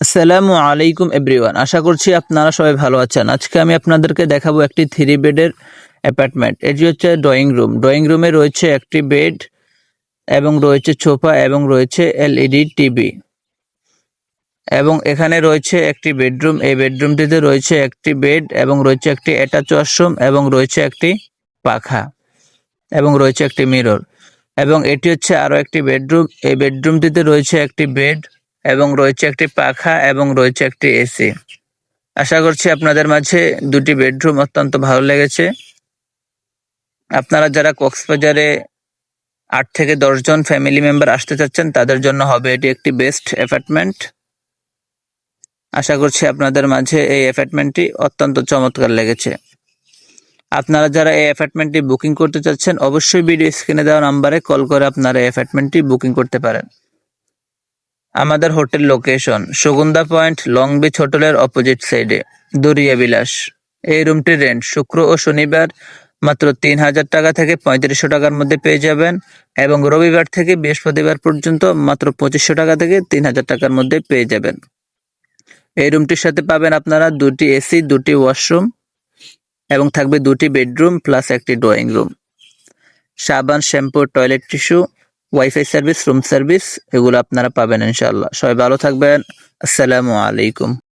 আসসালামু আলাইকুম এভরিওয়ান। আশা করছি আপনারা সবাই ভালো আছেন। আজকে আমি আপনাদেরকে দেখাবো একটি থ্রি বেডের অ্যাপার্টমেন্ট। এটি হচ্ছে ড্রয়িং রুম। ড্রয়িং রুমে রয়েছে একটি বেড এবং রয়েছে সোফা এবং রয়েছে এলইডি টিভি এবং এখানে রয়েছে একটি বেডরুম। এই বেডরুমটিতে রয়েছে একটি বেড এবং রয়েছে একটি অ্যাটাচ ওয়াশরুম এবং রয়েছে একটি পাখা এবং রয়েছে একটি মিরর এবং এটি হচ্ছে আরও একটি বেডরুম। এই বেডরুমটিতে রয়েছে একটি বেড এবং রয়েছে একটি পাখা এবং রয়েছে একটি এসি। আশা করছি আপনাদের মাঝে দুটি বেডরুম অত্যন্ত ভালো লেগেছে। আপনারা যারা কক্সবাজারে আট থেকে দশ জন ফ্যামিলি মেম্বার আসতে চাচ্ছেন, তাদের জন্য হবে এটি একটি বেস্ট অ্যাপার্টমেন্ট। আশা করছি আপনাদের মাঝে এই অ্যাপার্টমেন্টটি অত্যন্ত চমৎকার লেগেছে। আপনারা যারা এই অ্যাপার্টমেন্টটি বুকিং করতে চাচ্ছেন, অবশ্যই ভিডিও স্ক্রিনে দেওয়া নাম্বারে কল করে আপনারা এই অ্যাপার্টমেন্টটি বুকিং করতে পারেন। আমাদের hotel location Sugandha point, long beach হোটেলের অপোজিট সাইডে দরিয়া বিলাস। এই রুমটির রেন্ট শুক্র ও শনিবার মাত্র তিন হাজার টাকা থেকে পঁয়ত্রিশশো টাকার মধ্যে পেয়ে যাবেন এবং রবিবার থেকে বৃহস্পতিবার পর্যন্ত মাত্র পঁচিশশো টাকা থেকে তিন হাজার টাকার মধ্যে পেয়ে যাবেন। এই রুমটির সাথে পাবেন আপনারা দুটি এসি দুটি ওয়াশরুম এবং থাকবে দুটি বেডরুম প্লাস একটি ড্রয়িং রুম সাবান shampoo toilet tissue wifi service room service এগুলো আপনারা পাবেন ইনশাল্লাহ সবাই ভালো থাকবেন। আসসালামু আলাইকুম।